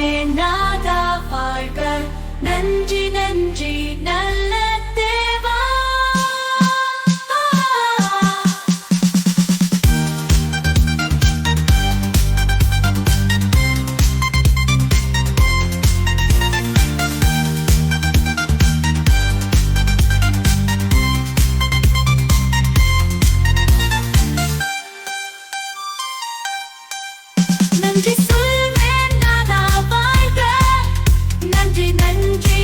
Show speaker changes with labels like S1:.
S1: வேண்டாதா வாழ்க. நன்றி. and